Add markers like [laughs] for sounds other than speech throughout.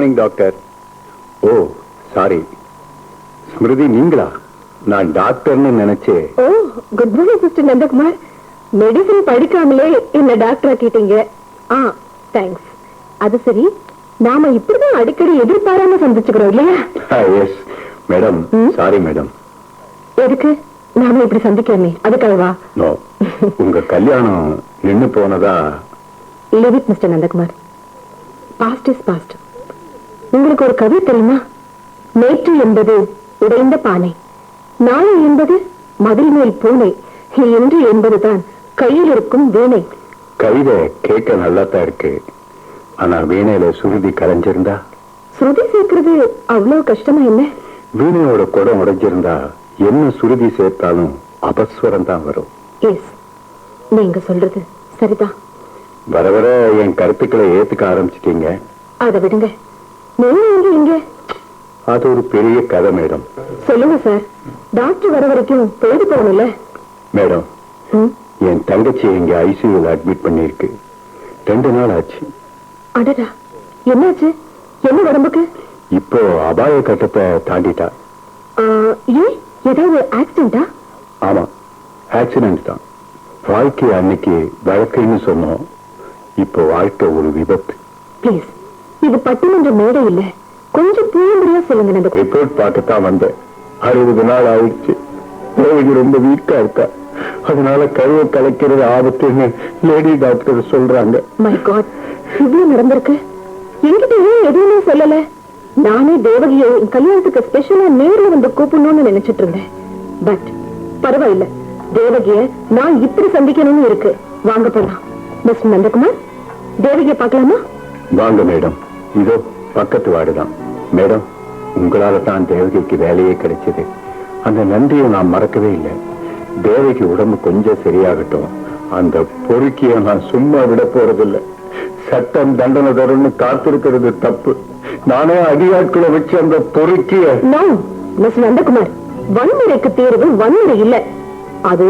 Morning doctor oh sorry Smriti நீங்களா? நான் டாக்டர்னு நினைச்சு. ஓ good morning sister Nandakumar. Medicine படிக்காமலே என்ன டாக்டர் ஆக்கிட்டீங்க. ஆ தேங்க்ஸ் அது சரி நாம இப்படிதான் அடிக்கடி எதிர்பாராம சந்திச்சுக்கிறோம் இல்லையா? Yes madam? சாரி மேடம் எதுக்கு? நாம இப்படி சந்திக்கிறோமே அதுக்காகவா? நோ உங்க கல்யாணம் நின்னு போனதா? Leave it mister Nandakumar. Past is past உங்களுக்கு ஒரு கதை தெரியுமா? நேற்று என்பது உடைந்த பானை நாளை என்பது மதில் மேல் பூனை இன்று என்பதுதான் கையில் இருக்கும் வீணை. கவிதை கேட்க நல்லா தான் இருக்கு. ஆனா வீணையில சுருதி கலைஞ்சிருந்தா ஸ்ருதி சேர்க்கிறது அவ்வளவு கஷ்டமா என்ன? வீணையோட குடம் உடைஞ்சிருந்தா என்ன சுருதி சேர்த்தாலும் அபஸ்வரம் தான் வரும். எஸ் நீங்க சொல்றது சரிதான். வர வர என் கருத்துக்களை ஏத்துக்க ஆரம்பிச்சிட்டீங்க. அதை விடுங்க. நீங்க எங்க இங்க. அது ஒரு பெரிய கதை மேடம். சொல்லுங்க சார் டாக்டர் வர வரைக்கும் பொழுது போகணும்ல? மேடம் என் தங்கச்சி இங்க ஐசியூல அட்மிட் பண்ணிருக்கு ரெண்டு நாள் ஆச்சு. அடடா. என்னாச்சு? என்ன உடம்புக்கு? இப்போ அபாய கட்டத்தை தாண்டிட்டா. ஏன் ஏதாவது ஆக்சிடென்டா ஆமா ஆக்சிடென்ட் தான். வாழ்க்கை அன்னைக்கு வழக்குன்னு சொன்னோம். இப்போ வாழ்க்கை ஒரு விபத்து. ப்ளீஸ் இது பட்டிமன்ற மேடை இல்ல. கொஞ்சம் பூமுடியா சொல்லுங்க ரிப்போர்ட் பார்க்கத்தான் வந்தேன். அறுபது நாள் ஆயிடுச்சு. தேவகி ரொம்ப வீக்கா இருக்கா. அதனால கருவை கலைக்கிறது ஆபத்துன்னு லேடி டாக்டர் சொல்றாங்க. மை காட் இவ்வளவு நடந்திருக்கு. என்கிட்ட ஏன் எதுவுமே சொல்லல. நானே தேவகியை என் கல்யாணத்துக்கு ஸ்பெஷலா நேர்ல வந்து கூப்பிடணும்னு நினைச்சிட்டு இருந்தேன். பட் பரவாயில்ல. தேவகிய நான் இப்படி சந்திக்கணும்னு இருக்கு. வாங்க போலாம். மிஸ் நந்தகுமார் தேவகிய பார்க்கலாமா? வாங்க மேடம் இதோ பக்கத்து வார்டுதான் மேடம் உங்களால தான் தேவகிக்கு வேலையே கிடைச்சது. அந்த நன்றியை நான் மறக்கவே இல்லை. தேவகி உடம்பு கொஞ்சம் சரியாகட்டும். அந்த பொறுக்கிய நான் சும்மா விட போறதில்லை. சட்டம் தண்டனை தரும்னு காத்திருக்கிறது தப்பு. நானே அடியாட்களை வச்சு அந்த பொறுக்கிய மிஸ் நந்தகுமார். வன்முறைக்கு தீர்வு வன்முறை இல்ல. அது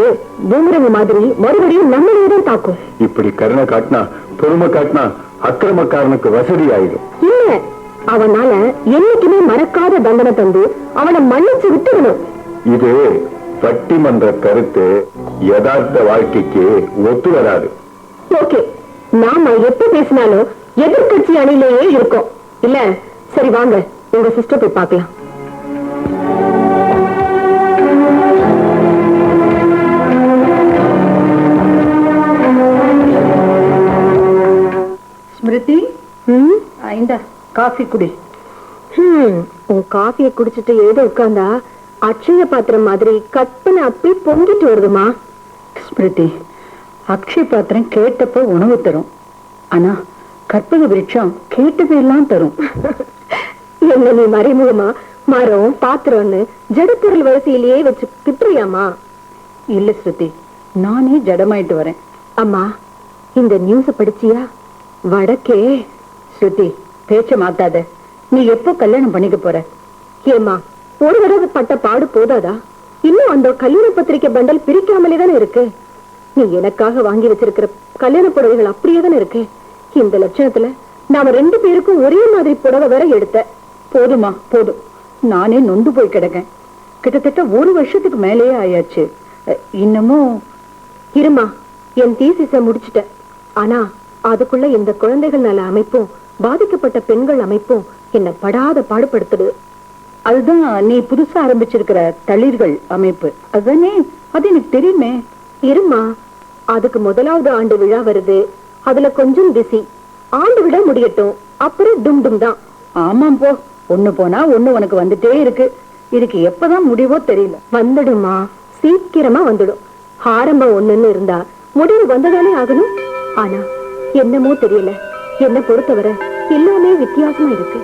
பூமிரங்க மாதிரி மறுபடியும் நம்மளையே தான் தாக்கும். இப்படி கருணை காட்டினா பொறுமை காட்டினா அக்கிரமக்காரனுக்கு வசதி ஆயிடும் இல்ல அவனால என்னைக்குமே மறக்காத தண்டனை தந்து அவனை மன்னிச்சு விட்டுடணும் இது பட்டிமன்ற கருத்து யதார்த்த வாழ்க்கைக்கு ஒத்து வராது. ஓகே நாம எப்ப பேசினாலும் எதிர்க்கட்சி அணிலேயே இருக்கோம். இல்ல சரி வாங்க உங்க சிஸ்டர் போய் பார்க்கலாம். இந்த காஃபி குடி. ஹம், உன் காஃபியை குடிச்சிட்டு எழுத உட்கார்ந்தா அட்சய பாத்திரம் மாதிரி கற்பனை அப்பி பொங்கிட்டு வருதுமா? ஸ்மிருதி அக்ஷய் பாத்திரம் கேட்டப்போ உணவு தரும். ஆனா கற்பக விருட்சம் கேட்டதெல்லாம் தரும். என்ன நீ மறைமுகமா மரம் பாத்திரம்னு ஜடப்பொருள் வரிசையிலேயே வச்சு திட்டுறியாமா? இல்ல ஸ்ருதி நானே ஜடமாயிட்டு வரேன். அம்மா இந்த நியூஸ் படிச்சியா? வடக்கே. ஸ்ருதி பேச்ச மாத்தாத. நீ எப்போ கல்யாணம் பண்ணிக்க போற? ஏமா ஒரு தடவை பட்ட பாடு போதாதா? இன்னும் அந்த கல்யாண பத்திரிக்கை பண்டல் பிரிக்காமலே தானே இருக்கு? நீ எனக்காக வாங்கி வச்சிருக்கிற கல்யாண புடவைகள் அப்படியே தானே இருக்கு? இந்த லட்சணத்துல நாம ரெண்டு பேருக்கும் ஒரே மாதிரி புடவை வேற எடுத்த. போதுமா போதும். நானே நொந்து போய் கிடக்கேன். கிட்டத்தட்ட ஒரு வருஷத்துக்கு மேலேயே ஆயாச்சு. இன்னமும் இருமா என் தீசிஸ முடிச்சிட்டேன். ஆனா அதுக்குள்ள இந்த குழந்தைகள் நல அமைப்பும் பாதிக்கப்பட்ட பெண்கள் அமைப்பும் என்ன படாத பாடுபடுத்துது. அதுதான் நீ புதுசா ஆரம்பிச்சிருக்கிற தளிர்கள் அமைப்பு. அதுதானே? அது எனக்கு தெரியுமே. இருமா அதுக்கு முதலாவது ஆண்டு விழா வருது. அதுல கொஞ்சம் பிஸி. ஆண்டு விழா முடியட்டும். அப்புறம் டும் டும் தான். ஆமாம் போ. ஒண்ணு போனா ஒண்ணு உனக்கு வந்துட்டே இருக்கு. இதுக்கு எப்பதான் முடிவோ தெரியல. வந்துடுமா சீக்கிரமா வந்துடும். ஆரம்பம் ஒண்ணுன்னு இருந்தா முடிவு வந்ததானே ஆகணும். ஆனா என்னமோ தெரியல. என்ன பொறுத்தவரை எல்லாமே வித்தியாசமா இருக்கு.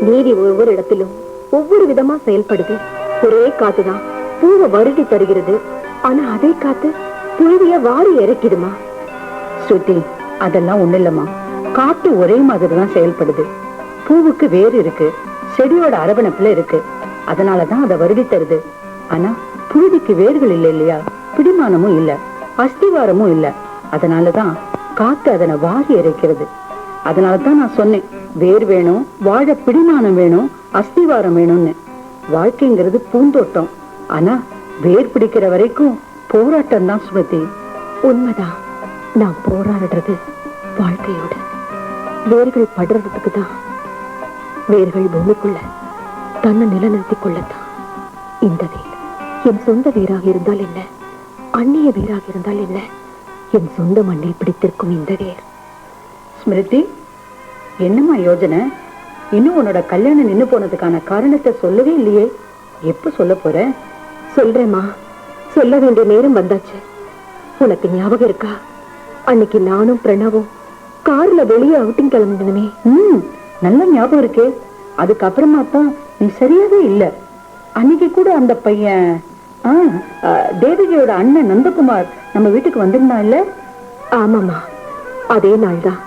நீதி ஒவ்வொரு இடத்திலும் ஒவ்வொரு விதமா செயல்படுது. ஒரே காத்துதான் பூவை வருடி தருகிறது. ஆனா அதே காத்து புழுவிய வாரி இறக்கிடுமா ஸ்ருதி அதெல்லாம் ஒண்ணு இல்லம்மா. காத்து ஒரே மாதிரி தான் செயல்படுது. பூவுக்கு வேர் இருக்கு. செடியோட அரவணைப்புல இருக்கு. அதனாலதான் அதை வருடி தருது. ஆனா புழுதிக்கு வேர்கள் இல்ல இல்லையா? பிடிமானமும் இல்ல. அஸ்திவாரமும் இல்ல. அதனாலதான் காத்து அதனை வாரி இறைக்கிறது. அதனாலதான் நான் சொன்னேன் வேர் வேணும் வாழ பிடிமானம் வேணும் அஸ்திவாரம் வேணும்னு. வாழ்க்கைங்கிறது பூந்தோட்டம். ஆனா வேர் பிடிக்கிற வரைக்கும் போராட்டம் தான் சுமதி. உண்மைதான். நான் போராடுறது வாழ்க்கையோட. வேர்கள் படுறதுக்கு தான் வேர்கள் பூமிக்குள்ள தன்னை நிலநிறுத்திக் கொள்ளத்தான். இந்த வேர் என் சொந்த வேராக இருந்தால் என்ன? அந்நிய வேராக இருந்தால் என்ன? என் சொந்த மண்ணில் பிடித்திருக்கும் இந்த வேர். ஸ்மிருதி என்னம்மா யோஜனை? இன்னும் உன்னோட கல்யாணம் நின்னு போனதுக்கான காரணத்தை சொல்லவே இல்லையே. எப்ப சொல்ல போற? சொல்றேம்மா. சொல்ல வேண்டிய நேரம் வந்தாச்சு. உனக்கு ஞாபகம் இருக்கா? அன்னைக்கு நானும் பிரணவும் கார்ல வெளியே அவுட்டிங் கிளம்பினமே. ம் நல்ல ஞாபகம் இருக்கே. அதுக்கப்புறமா தான் நீ சரியாவே இல்ல. அன்னைக்கு கூட அந்த பையன் ஆ, தேவகியோட அண்ணன் நந்தகுமார் நம்ம வீட்டுக்கு வந்திருந்தான் இல்ல ஆமாம்மா. அதே நாள் தான்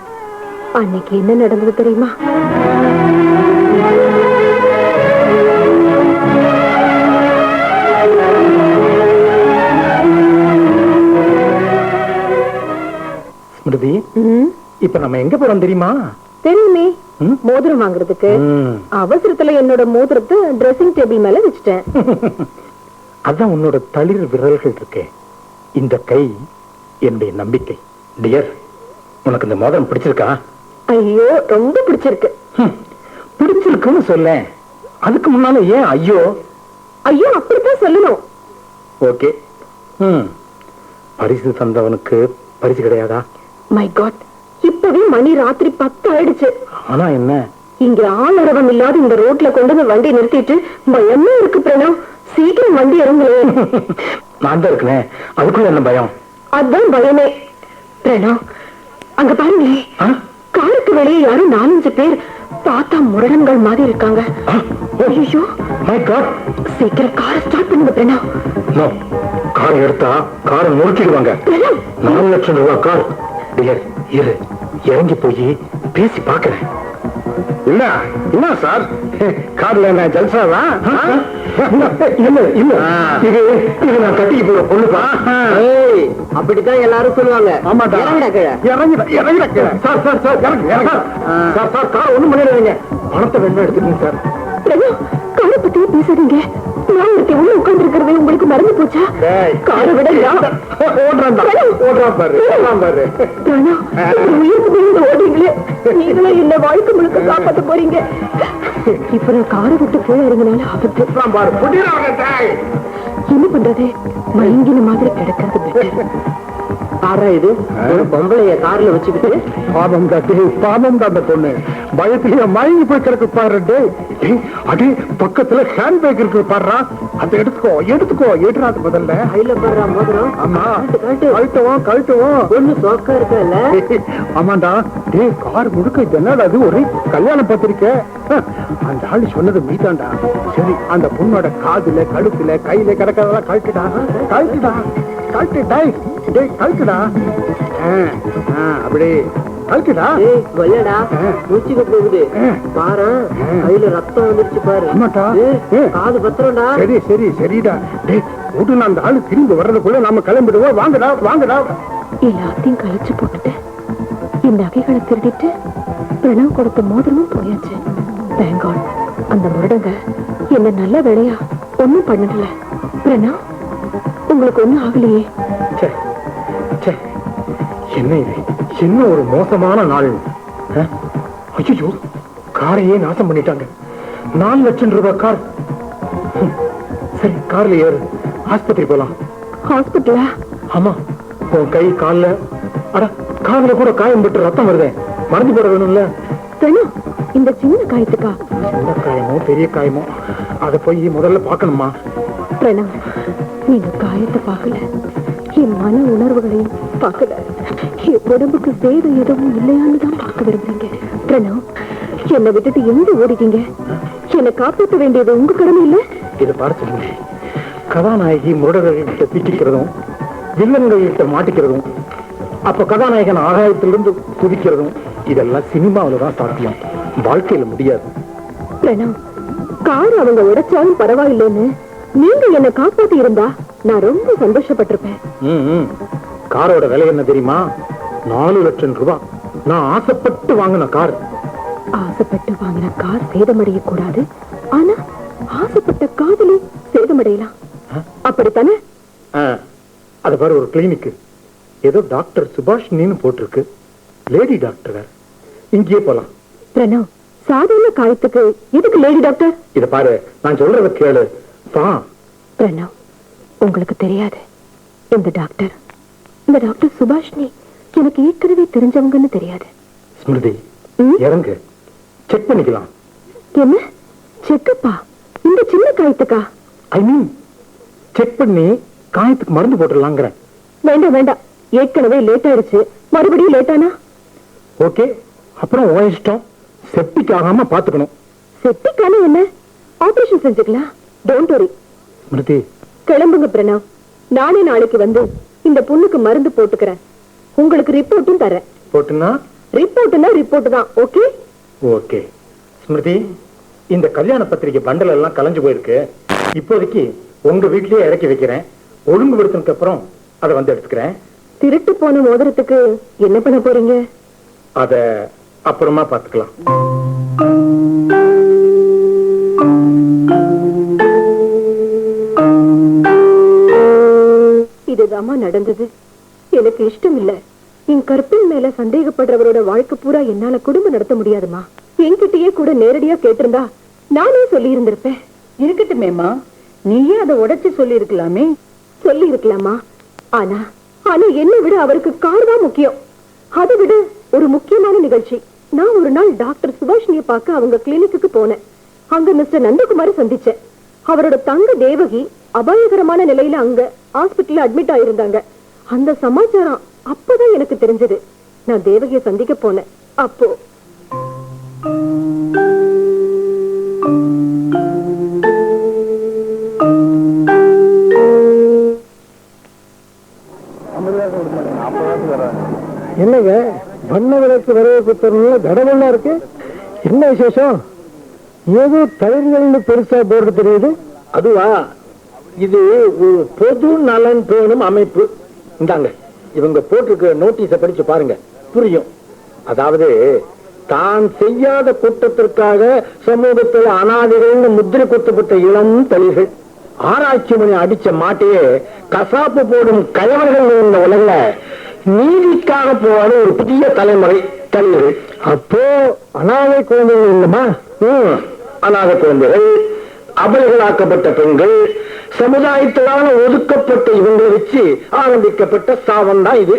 அன்னைக்கு என்ன நடந்தது தெரியுமா? ஸ்மிருதி இப்ப நம்ம எங்க போறோம் தெரியுமா? தெரியுமே? மோதிரம் வாங்குறதுக்கு. அவசரத்துல என்னோட மோதிரத்தை ட்ரெஸ்ஸிங் டேபிள் மேல வச்சுட்டேன். [laughs] அதான் உன்னோட தளிர் விரல்கள் இருக்கே. இந்த கை என்னுடைய நம்பிக்கை. டியர் உனக்கு இந்த மோதிரம் பிடிச்சிருக்கா? ஐயோ ரொம்ப பிடிச்சிருக்கு. பிடிச்சிருக்குன்னு சொல்ல அதுக்கு முன்னால ஏன் ஐயோ? ஐயோ அப்படித்தான் சொல்லணும். ஓகே. ம் பரிசு தந்தவனுக்கு பரிசு கிடையாதா? மை காட் இப்பவே மணி ராத்திரி பத்து ஆயிடுச்சு. ஆனா என்ன? இங்க ஆளரவம் இல்லாத இந்த ரோட்ல கொண்டு வந்து வண்டி நிறுத்திட்டு பயமா இருக்கு பிரணவ். சீக்கிரம் வண்டி இறங்குலே [laughs] நான் தான் இருக்கனே அதுக்குள்ள என்ன பயம்? அதான் பயமே. பிரணவ் அங்க பாருங்களே ஆ? காருக்கு வெளியே யாரும் நாலஞ்சு பேர் பார்த்தா முரடன்கள் மாதிரி இருக்காங்க. ஐயோ my God. சீக்கிரம் காரை ஸ்டார்ட் பண்ணுங்க பிரணவ். No. காரை எடுத்தா காரை நொறுக்கிடுவாங்க. நாலு லட்சம் ரூபாய் கார். டியர் இரு இறங்கி போய் பேசி பாக்குறேன் இல்ல என்ன சார்? கார்ல என்ன ஜல்சாவா? இல்ல இல்ல இது இது நான் கட்டிக்கு போற பொண்ணுப்பா அப்படித்தான் எல்லாரும் சொல்லுவாங்க. ஆமாட்டா இறங்குடா கீழே. இறங்கிட இறங்கிட கீழே. சார் சார் சார் இறங்கு இறங்கு. சார் சார் கார் ஒண்ணும் பண்ணிடாதீங்க பணத்தை வேணா எடுத்துக்கங்க சார். காரை பத்தியே பேசாதீங்க. நான் ஒருத்தி உள்ள உட்கார்ந்து இருக்கிறது உங்களுக்கு மறந்து போச்சா? டேய். காரை விடலையா ஓடுறான்டா ஓடுறான் பாரு ஓடுறான் பாரு. பிரணவ் உங்க உயிருக்கு பயந்து ஓடுறீங்களே. நீங்களே என்ன வாழ்க்கை முழுக்க காப்பாத்த போறீங்க. இப்ப நான் காரை விட்டு போய் இறங்கினாலும் ஆபத்து. என்ன பண்றது? மயங்கின மாதிரி கிடக்கிறது. ஆறா இது? பொம்பளைய கார்ல வச்சுக்கிட்டு? பாவம் தான் டேய் பாவம் தான் அந்த பொண்ணு. பயத்திலேயே மயங்கி போய் கிடக்கு பாரு டேய். டேய், அடே பக்கத்துல ஹேண்ட் பேக் இருக்கு பாருடா. அதை எடுத்துக்கோ எடுத்துக்கோ. எடுறாது முதல்ல. கையில போடுற மோதிரம். ஆமா. கழட்டு, கழட்டு. கழட்டுவோம் கழட்டுவோம். பொண்ணு சொக்கா இருக்கல [laughs] ஆமாண்டா. டேய் கார் முழுக்க என்னடா அது ஒரே கல்யாண பத்திரிக்கை ஹ, அந்த ஆளு சொன்னது மீதாண்டா. சரி அந்த பொண்ணோட காதுல கழுத்துல கையில கிடக்கிறதெல்லாம் கழட்டுடா. கழட்டுடா. கழட்டு டேய். டேய் ஆ, அப்படி கழட்டுடா ஏய் கொல்லடா மூச்சுக்கு போகுது ஆ. பாரு கையில ரத்தம் வந்துருச்சு பாரு. ஆமாட்டா. காது பத்திரம்டா. சரி சரி சரிடா. டேய் விட்டு அந்த ஆளு திரும்பி வர்றதுக்குள்ள நாம கிளம்பிடுவோம். வாங்கடா வாங்கடா. எல்லாத்தையும் கழிச்சு போட்டுட்டேன் இந்த நகைகளை திருடிட்டு பிரணவ் கொடுத்த மோதிரமும் போயாச்சு. Thank God. அந்த முரடங்க என்ன நல்ல வேலையா? ஒண்ணும் பண்ணல. பிரணவ் உங்களுக்கு ஒண்ணும் ஆகலையே. ச்சே. என்ன இது? என்ன ஒரு மோசமான நாள்? ஐயோ காரையே நாசம் பண்ணிட்டாங்க. நாலு லட்சம் ரூபாய் கார். சரி கார்ல ஏறு. ஆஸ்பத்திரி போலாம். ஹாஸ்பிட்டலா? ஆமா உன் கை கால்ல. அட காதுல கூட காயம் பட்டு ரத்தம் வருதே. மறந்து போட வேணும்ல. இந்த சின்ன காயத்துக்கா? சின்ன காயமோ பெரிய காயமோ அதை போய் முதல்ல பார்க்கணுமா? பிரணவ் நீங்க காயத்தை பார்க்கல. என் மன உணர்வுகளையும் பார்க்கல. என் உடம்புக்கு சேதம் எதுவும் இல்லையான்னு தான் பார்க்க விரும்புறீங்க. பிரணவ் என்னை விட்டுட்டு எங்க ஓடிட்டீங்க? என்னை காப்பாற்ற வேண்டியது உங்க கடமை இல்ல? இதை பார்த்து கதாநாயகி முரடர்கள்கிட்ட சிக்கிக்கிறதும் வில்லன்கள்கிட்ட மாட்டிக்கிறதும் அப்ப கதாநாயகன் ஆகாயத்திலிருந்து குதிக்கிறதும் இதெல்லாம் சினிமாவில தான் சாத்தியம். வாழ்க்கையில முடியாது. பிரணவ் கார் அவங்க உடைச்சாலும் பரவாயில்லைன்னு நீங்க என்னை காப்பாத்தி இருந்தா நான் ரொம்ப சந்தோஷப்பட்டிருப்பேன். காரோட விலை என்ன தெரியுமா? நாலு லட்சம் ரூபாய் நான் ஆசைப்பட்டு வாங்கின கார். ஆசைப்பட்டு வாங்கின கார் சேதமடைய கூடாது ஆனா ஆசைப்பட்ட காதலி சேதமடையலாம். அப்படித்தானே? அது பாரு ஒரு கிளினிக் ஏதோ டாக்டர் சுபாஷினின்னு போட்டிருக்கு. லேடி டாக்டர் இங்கேயே போலாம். பிரணவ் சாதாரண காயத்துக்கு எதுக்கு லேடி டாக்டர் இத பாரு நான் சொல்றத கேளு. பிரணவ் உங்களுக்கு தெரியாது. இந்த டாக்டர் இந்த டாக்டர் சுபாஷினி எனக்கு ஏற்கனவே தெரிஞ்சவங்கன்னு தெரியாது. ஸ்மிருதி? இறங்கு. செக் பண்ணிக்கலாம். என்ன? செக்கப்பா இந்த சின்ன காயத்துக்கா? ஐ மீன் செக் பண்ணி காயத்துக்கு மருந்து போட்டுடலாங்கிறேன் வேண்டாம் வேண்டாம். ஏற்கனவே லேட் ஆயிடுச்சு மறுபடியும் லேட் ஆனா ஓகே அப்புறம் உன் இஷ்டம். செப்டிக் ஆகாம பாத்துக்கணும் செப்டிக்கான என்ன? ஆபரேஷன் செஞ்சுக்கலாம். டோன்ட் வரி ஸ்மிருதி கிளம்புங்க பிரணவ். நானே நாளைக்கு வந்து இந்த புண்ணுக்கு மருந்து போட்டுக்கிறேன். உங்களுக்கு ரிப்போர்ட்டும் தரேன். ரிப்போர்ட்னா ரிப்போர்ட் தான் ஓகே? ஓகே. ஸ்மிருதி இந்த கல்யாண பத்திரிக்கை பண்டல் எல்லாம் கலைஞ்சு போயிருக்கு. இப்போதைக்கு உங்க வீட்லயே இறக்கி வைக்கிறேன். ஒழுங்குபடுத்தினதுக்கு அப்புறம் அதை வந்து எடுத்துக்கிறேன். திருட்டு போன மோதிரத்துக்கு என்ன பண்ண போறீங்க? அத அப்புறமா பாத்துக்கலாம் இதுதாம்மா நடந்தது. எனக்கு இஷ்டம் இல்ல என் கற்பின் மேல சந்தேகப்படுறவரோட வாழ்க்கை பூரா என்னால குடும்பம் நடத்த முடியாதுமா. என்கிட்டயே கூட நேரடியா கேட்டிருந்தா நானே சொல்லி இருந்திருப்பேன் இருக்கட்டுமேம்மா நீயே அதை உடைச்சு சொல்லி இருக்கலாமே சொல்லி இருக்கலாமா ஆனா ஆனா என்னை விட அவருக்கு கார் தான் முக்கியம். அதை விட ஒரு முக்கியமான நிகழ்ச்சி. நான் ஒரு நாள் டாக்டர் சுபாஷினிய பார்க்க அவங்க கிளினிக்கு போனேன். அங்க மிஸ்டர் நந்தகுமார் சந்திச்சேன். அவரோட தங்க தேவகி அபாயகரமான நிலையில அங்க ஹாஸ்பிட்டல்ல அட்மிட் ஆயிருந்தாங்க. அந்த சமாச்சாரம் அப்பதான் எனக்கு தெரிஞ்சது. நான் தேவகியை சந்திக்க போனேன். அப்போ. என்னங்க? வண்ண விளக்கு வரவேற்பு புத்தகம்ல தடவெல்லாம் இருக்கு? என்ன விசேஷம்? ஏதோ தயிர்கள்னு பெருசா போர்டு தெரியுது? அதுவா? இது ஒரு பொது நலன் பேணும் அமைப்பு. இந்தாங்க இவங்க போட்டிருக்க நோட்டீஸ படிச்சு பாருங்க. புரியும். அதாவது தான் செய்யாத குற்றத்திற்காக சமூகத்தில் அனாதைகள்னு முத்திரை குத்தப்பட்ட இளம் தளிர்கள். ஆராய்ச்சி மணி அடிச்ச மாட்டையே கசாப்பு போடும் கயவர்கள் இந்த உலகில நீதிக்காக போவாத ஒரு புதிய தலைமுறை தளிர்கள் அப்போ அனாதை குழந்தைகள் இல்லமா அனாதை குழந்தைகள் அபலைகளாக்கப்பட்ட பெண்கள் சமுதாயத்திலான ஒதுக்கப்பட்ட இவங்களை வச்சு ஆரம்பிக்கப்பட்ட சாபம் தான் இது.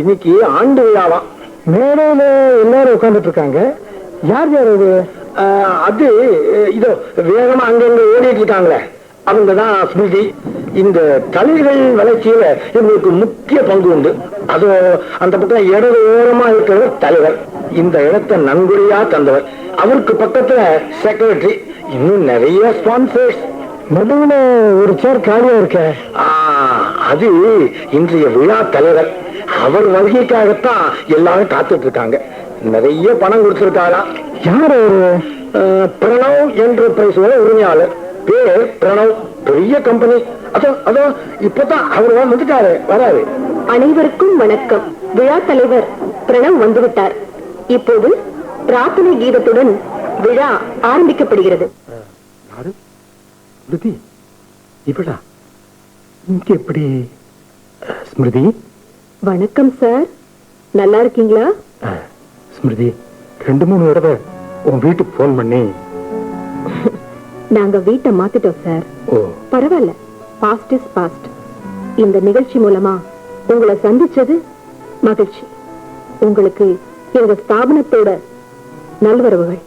இன்னைக்கு ஆண்டு விழாவாம் மேடையில எல்லாரும் உட்கார்ந்துட்டு இருக்காங்க யார் யார் அது அது இதோ வேகமா அங்கங்க ஓடிட்டு இருக்காங்களே. அவங்கதான் ஸ்மிருதி. இந்த தளிர்கள் வளர்ச்சியில இவங்களுக்கு முக்கிய பங்கு உண்டு. அதுவும் அந்த பக்கம் இடது ஓரமா இருக்கிறவர் தலைவர். இந்த இடத்தை நன்கொடையா தந்தவர். அவருக்கு பக்கத்துல செக்ரட்டரி இன்னும் நிறைய ஸ்பான்சர்ஸ் நடுவுல ஒரு சேர் காலியா இருக்க. அது இன்றைய விழா தலைவர். அவர் வருகைக்காகத்தான் எல்லாரும் காத்துட்டு இருக்காங்க நிறைய பணம் கொடுத்திருக்காராம் யார் அவரு? பிரணவ் என்டர்பிரைஸோட உரிமையாளர். பேர் பிரணவ் பெரிய கம்பெனி அதோ அதோ இப்பதான் அவர் வந்துட்டாரு வராரு. அனைவருக்கும் வணக்கம். விழா தலைவர் பிரணவ் வந்துவிட்டார். இப்போது பிரார்த்தனை கீதத்துடன் விழா ஆரம்பிக்கப்படுகிறது. ஸ்மிருதி? இவளா? இங்க எப்படி? ஸ்மிருதி? வணக்கம் சார். நல்லா இருக்கீங்களா? ஸ்மிருதி ரெண்டு மூணு தடவை உன் வீட்டுக்கு போன் பண்ணி நாங்க வீட்டை மாத்திட்டோம் சார். பரவாயில்ல. பாஸ்ட் இஸ் பாஸ்ட் இந்த நிகழ்ச்சி மூலமா உங்களை சந்திச்சது மகிழ்ச்சி. உங்களுக்கு எங்க ஸ்தாபனத்தோட நல்வரவுகள்.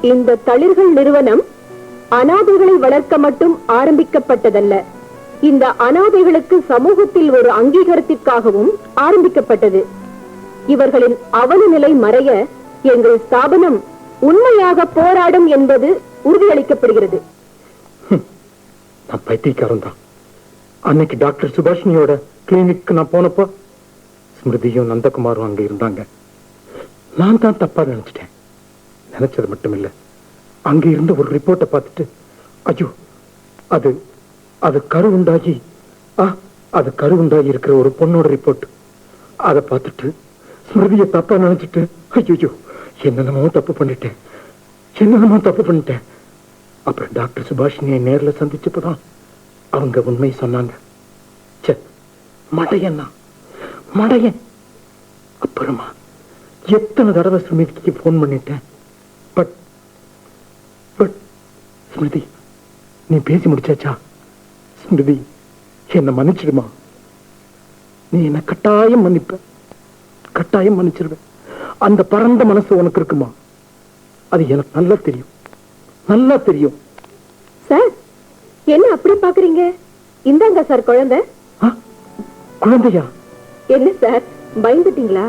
இந்த தளிர்கள் நிறுவனம் அனாதைகளை வளர்க்க மட்டும் ஆரம்பிக்கப்பட்டதல்ல. இந்த அனாதைகளுக்கு சமூகத்தில் ஒரு அங்கீகாரத்திற்காகவும் ஆரம்பிக்கப்பட்டது. இவர்களின் அவல நிலை மறைய எங்கள் ஸ்தாபனம் உண்மையாக போராடும் என்பது உறுதியளிக்கப்படுகிறது. நான் பைத்தியக்காரன் தான் அன்னைக்கு டாக்டர் சுபாஷினியோட கிளினிக்கு நான் போனப்போ ஸ்மிருதியும் நந்தகுமாரும் அங்க இருந்தாங்க. நான் தான் தப்பா நினைச்சிட்டேன். நினைச்சது மட்டும் இல்ல அங்க இருந்த ஒரு ரிப்போர்ட்டை பார்த்துட்டு ஐயோ அது அது கரு உண்டாகி ஆ அது கரு உண்டாகி இருக்கிற ஒரு பொண்ணோட ரிப்போர்ட். அதை பார்த்துட்டு ஸ்மிருதியை தப்பா நினைச்சிட்டு ஐயோ என்னென்னமோ தப்பு பண்ணிட்டேன். என்னென்னமோ தப்பு பண்ணிட்டேன். அப்புறம் டாக்டர் சுபாஷினியை நேர்ல சந்திச்சப்பதான் அவங்க உண்மை சொன்னாங்க. ச்சே மடையன்னா மடையன். அப்புறமா எத்தனை தடவை ஸ்மிருதிக்கு ஃபோன் பண்ணிட்டேன்? பட் பட் ஸ்மிருதி நீ பேசி முடிச்சாச்சா? ஸ்மிருதி என்னை மன்னிச்சிடுமா? நீ என்ன கட்டாயம் மன்னிப்ப. கட்டாயம் மன்னிச்சிருவேன் அந்த பரந்த மனசு உனக்கு இருக்குமா? அது எனக்கு நல்லா தெரியும். நல்லா தெரியும். சார் என்ன அப்படி பாக்குறீங்க இந்தாங்க சார் குழந்தை? குழந்தையா? என்ன சார் பயந்துட்டீங்களா?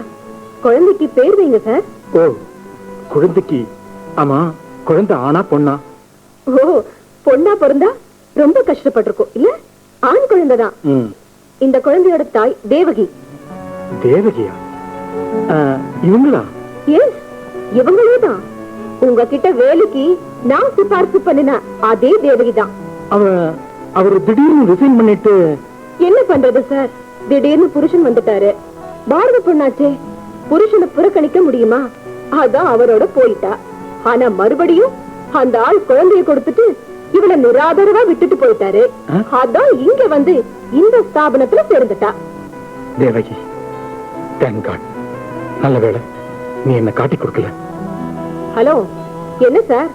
குழந்தைக்கு பேர் வைங்க சார். ஓ குழந்தைக்கு. ஆமா குழந்தை ஆனா பொண்ணா? ஓ பொண்ணா பிறந்தா ரொம்ப கஷ்டப்பட்டிருக்கும். இல்ல ஆண் குழந்தைதான் இந்த குழந்தையோட தாய் தேவகி. தேவகியா? இவங்களா? எஸ் இவங்களே தான். உங்ககிட்ட வேலைக்கு நான் சிபாரிசு பண்ணின அதே தேவகி தான் அவ அவர் திடீர்னு ரிசைன் பண்ணிட்டு என்ன பண்றது சார்? திடீர்னு புருஷன் வந்துட்டாரு. பாரத பொண்ணாச்சே புருஷனை புறக்கணிக்க முடியுமா? அதான் அவரோட போயிட்டா. ஆனா மறுபடியும் அந்த ஆள் குழந்தைய கொடுத்துட்டு இவள நிராதரவா விட்டுட்டு போயிட்டாரு? அதான் இங்க வந்து இந்த ஸ்தாபனத்துல சேர்ந்துட்டா. தேவகி தேங்க் காட் நல்ல வேளை நீ என்ன காட்டி கொடுக்கல. ஹலோ என்ன சார்?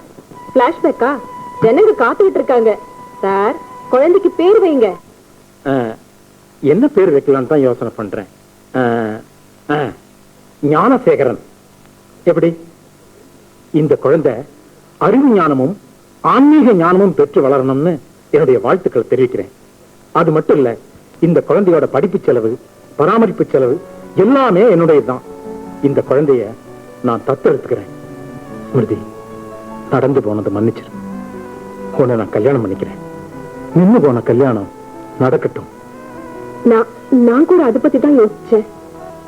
பிளாஷ்பேக்கா ஜனங்க காத்துக்கிட்டு இருக்காங்க. சார் குழந்தைக்கு பேர் வைங்க. என்ன பேர் வைக்கலான்னு தான் யோசனை பண்றேன். ஞானசேகரன். எப்படி? இந்த குழந்தை அறிவு ஞானமும் ஆன்மீக ஞானமும் பெற்று வளரணும்னு என்னுடைய வாழ்த்துக்களை தெரிவிக்கிறேன். அது மட்டும் இல்ல இந்த குழந்தையோட படிப்பு செலவு பராமரிப்பு செலவு எல்லாமே என்னுடையதுதான். இந்த குழந்தைய நான் தத்தெடுத்துக்கிறேன். ஸ்மிருதி நடந்து போனதை மன்னிச்சிரு. உன்னை நான் கல்யாணம் பண்ணிக்கிறேன். நின்னு போன கல்யாணம் நடக்கட்டும். நான் நான் கூட அதை பத்தி தான் யோசிச்சேன்.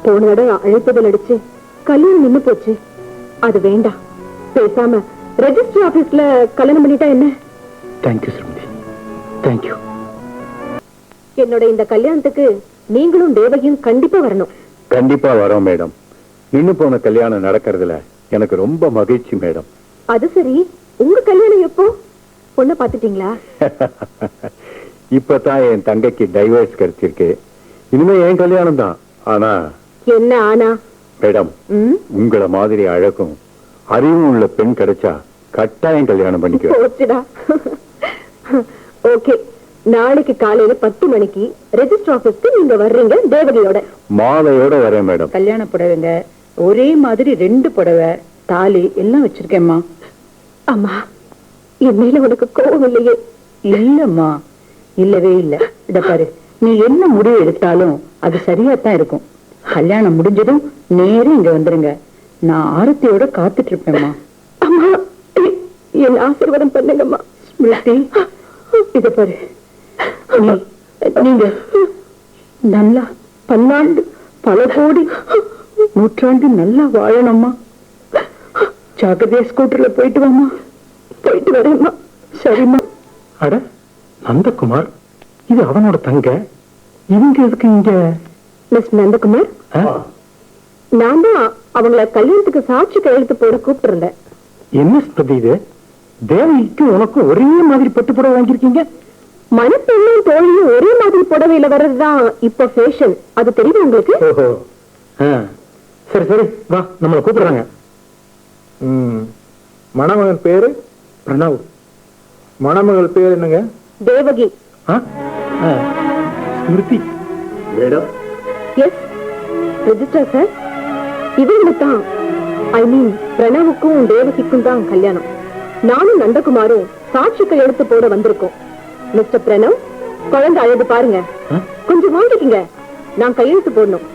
போன தடவை அழைப்புதல் அடிச்சு கல்யாணம் நின்னு போச்சு. அது வேண்டாம். பேசாம ரெஜிஸ்டர் ஆபீஸ்ல கல்யாணம் பண்ணிட்டா என்ன? தேங்க்யூ ஸ்மிருதி. தேங்க்யூ என்னோட இந்த கல்யாணத்துக்கு நீங்களும் தேவகியும் கண்டிப்பா வரணும். கண்டிப்பா வரோம் மேடம். நின்னு போன கல்யாணம் நடக்கிறதுல எனக்கு ரொம்ப மகிழ்ச்சி மேடம். அது சரி. உங்க கல்யாணம் எப்போ? பொண்ணை பாத்துட்டீங்களா [laughs] இப்பதான் என் தங்கைக்கு டைவர்ஸ் கிடைச்சிருக்கு. இனிமே என் கல்யாணம் தான். ஆனா என்ன ஆனா? மேடம் உங்கள மாதிரி அழகும் அறிவும் உள்ள பெண் கிடைச்சா கட்டாயம் கல்யாணம் பண்ணிக்குவேன். போச்சுடா. [laughs] ஓகே. நாளைக்கு காலையில பத்து மணிக்கு ரெஜிஸ்டர் ஆபீஸ்க்கு நீங்க வர்றீங்க தேவகியோட. மாலையோட வரேன் மேடம். கல்யாண புடவைங்க. ஒரே மாதிரி ரெண்டு புடவை தாலி எல்லாம் வச்சிருக்கேம்மா. அம்மா என் மேல உனக்கு கோபம் இல்லையே. இல்லம்மா இல்லவே இல்ல. இத பாரு நீ என்ன முடிவு எடுத்தாலும் அது சரியா தான் இருக்கும். கல்யாணம் முடிஞ்சதும் நேரா இங்க வந்துருங்க. நான் ஆரத்தியோட காத்துட்டு இருப்பேம்மா அம்மா என் ஆசீர்வாதம் பண்ணுங்கம்மா. ஸ்மிருதி இத பாரு. நீங்க நல்லா பல்லாண்டு பல கோடி நூற்றாண்டு நல்லா வாழணும்மா. ஜாகிரதையா ஸ்கூட்டர்ல போயிட்டு வாமா போயிட்டு வரேம்மா. சரிம்மா. அட நந்தகுமார் இது அவனோட தங்க. இவங்க எதுக்கு இங்க? மிஸ் நந்தகுமார்? நான் தான் அவங்கள கல்யாணத்துக்கு சாட்சி கையெழுத்து போட கூப்பிட்டு இருந்தேன் என்ன ஸ்மிருதி இது? தேவகிக்கும் உனக்கும் ஒரே மாதிரி பட்டு புடவை வாங்கியிருக்கீங்க? மணப்பெண்ணும் தோழியும் ஒரே மாதிரி புடவையில வர்றதுதான் இப்ப ஃபேஷன் அது தெரியுமா உங்களுக்கு? ஓஹோ. ஆ. சரி சரி வா நம்மளை கூப்பிடுறாங்க. ம் மணமகன் பேரு பிரணவ். மணமகள் பேர் என்னங்க? தேவகி. ஆ? ஆ. Smriti. Madam yes register sir இவங்களுக்கு தான் ஐ மீன் பிரணவுக்கும் தேவகிக்கும் தான் கல்யாணம். நானும் நந்தகுமாரும் சாட்சி கையெழுத்து போட வந்திருக்கோம். மிஸ்டர் பிரணவ் குழந்தை அழகு பாருங்க? கொஞ்சம் வாங்கிக்கங்க. நான் கையெழுத்து போடணும்.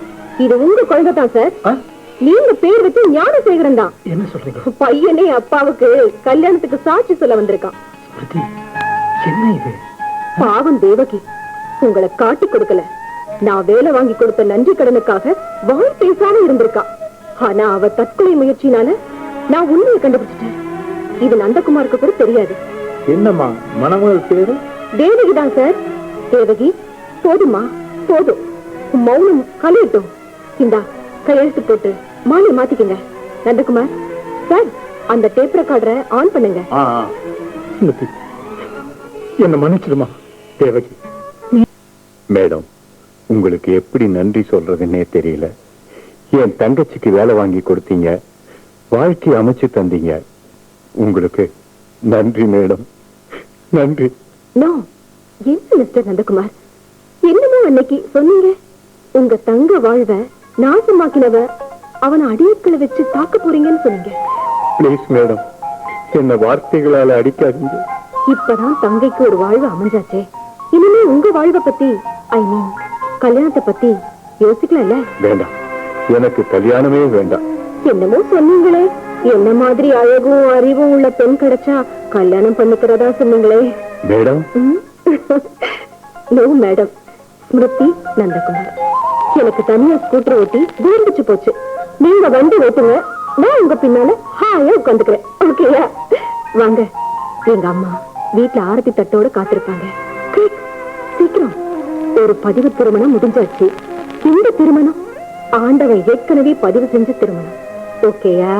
இது உங்க குழந்தை தான் சார்? நீங்க பேர் வச்சு ஞானசேகரன் தான் என்ன சொல்றீங்க? பையனே அப்பாவுக்கு கல்யாணத்துக்கு சாட்சி சொல்ல வந்திருக்கான். என்ன இது? பாவம் தேவகி உங்களை காட்டி கொடுக்கல. நான் வேலை வாங்கி கொடுத்த நன்றி கடனுக்காக வாய் பேசாம இருந்திருக்கா ஆனா அவ தற்கொலை முயற்சினால நான் உண்மையை கண்டுபிடிச்சிட்டேன். இது நந்தகுமாருக்கு கூட தெரியாது. என்னம்மா மணமகள் பேரு? தேவகி தான் சார் தேவகி போதுமா போதும். மௌனம் கலையட்டும். இந்தா கையெழுத்து போட்டு மாலை மாத்திக்கங்க. நந்தகுமார் சார் அந்த டேப் ரெக்கார்டரை ஆன் பண்ணுங்க. என்ன மன்னிச்சிடுமா தேவகி? மேடம் உங்களுக்கு எப்படி நன்றி சொல்றதுன்னே தெரியல. என் தங்கச்சிக்கு வேலை வாங்கி கொடுத்தீங்க வாழ்க்கை அமைச்சு தந்தீங்க. உங்களுக்கு நன்றி மேடம். நன்றி. நோ என்ன மிஸ்டர் நந்தகுமார்? என்னமோ அன்னைக்கு சொன்னீங்க உங்க தங்க வாழ்வ நாசமாக்கினவ அவனை அடியக்களை வச்சு தாக்க போறீங்கன்னு சொன்னீங்க. ப்ளீஸ் மேடம் என்ன வார்த்தைகளால அடிக்காதீங்க. இப்பதான் தங்கைக்கு ஒரு வாழ்வு அமைஞ்சாச்சே. இனிமே உங்க வாழ்வை பத்தி ஐ மீன் கல்யாணத்தை பத்தி யோசிக்கலாம்ல? வேண்டாம். எனக்கு கல்யாணமே வேண்டாம். என்னமோ சொன்னீங்களே. என்ன மாதிரி அழகும் அறிவும் உள்ள பெண் கிடைச்சா கல்யாணம் பண்ணிக்கிறதா சொன்னீங்களே. Madam no madam Smriti Nandakumar. எனக்கு தனியா ஸ்கூட்டர் ஓட்டி தூர்ந்துச்சு போச்சு. நீங்க வண்டி ஓட்டுங்க. நான் உங்க பின்னால ஹாயா உட்காந்துக்கிறேன். ஓகேயா வாங்க. எங்க அம்மா வீட்டுல ஆரத்தி தட்டோட காத்திருப்பாங்க. சீக்கிரம். ஒரு பதிவு திருமணம் முடிஞ்சாச்சு. இந்த திருமணம் ஆண்டவன் ஏற்கனவே பதிவு செஞ்ச திருமணம். ஓகேயா